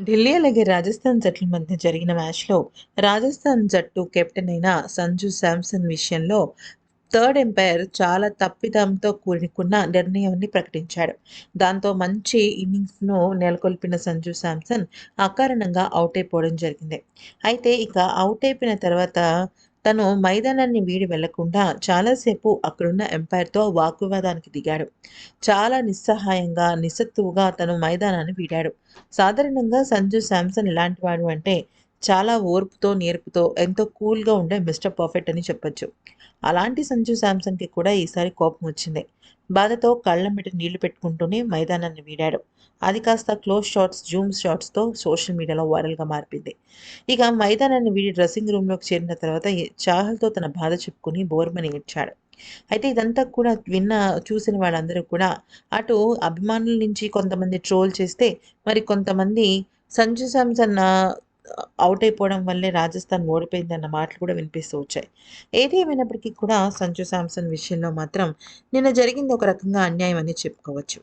ఢిల్లీ అలాగే రాజస్థాన్ జట్ల మధ్య జరిగిన మ్యాచ్లో రాజస్థాన్ జట్టు కెప్టెన్ అయిన సంజు శాంసన్ విషయంలో థర్డ్ ఎంపైర్ చాలా తప్పిదంతో కూడుకున్న నిర్ణయాన్ని ప్రకటించాడు. దాంతో మంచి ఇన్నింగ్స్ను నెలకొల్పిన సంజు శాంసన్ అకారణంగా అవుట్ అయిపోవడం జరిగింది. అయితే ఇక అవుట్ అయిపోయిన తర్వాత తను మైదానాన్ని వీడి వెళ్ళకుండా చాలాసేపు అక్కడున్న ఎంపైర్తో వాగ్వివాదానికి దిగాడు. చాలా నిస్సహాయంగా నిస్సత్తువుగా తను మైదానాన్ని వీడాడు. సాధారణంగా సంజు శాంసన్ ఎలాంటి వాడు అంటే చాలా ఓర్పుతో నేర్పుతో ఎంతో కూల్గా ఉండే మిస్టర్ పర్ఫెక్ట్ అని చెప్పొచ్చు. అలాంటి సంజు శాంసంగ్కి కూడా ఈసారి కోపం వచ్చింది. బాధతో కళ్ళ మీద నీళ్ళు పెట్టుకుంటూనే మైదానాన్ని వీడాడు. అది కాస్త క్లోజ్ షాట్స్ జూమ్ షాట్స్తో సోషల్ మీడియాలో వైరల్గా మారిపోయింది. ఇక మైదానాన్ని వీడి డ్రెస్సింగ్ రూమ్లోకి చేరిన తర్వాత చాహల్తో తన బాధ చెప్పుకుని బోర్మని ఇచ్చాడు అయితే ఇదంతా కూడా విన్న చూసిన వాళ్ళందరూ కూడా అటు అభిమానుల నుంచి కొంతమంది ట్రోల్ చేస్తే మరి కొంతమంది సంజు శాంసన్ అవుట్ అయిపోవడం వల్లే రాజస్థాన్ ఓడిపోయింది అన్న మాటలు కూడా వినిపిస్తూ వచ్చాయి. ఏది ఏమైనప్పటికీ కూడా సంజు శాంసన్ విషయంలో మాత్రం నిన్న జరిగింది ఒక రకంగా అన్యాయం అని చెప్పుకోవచ్చు.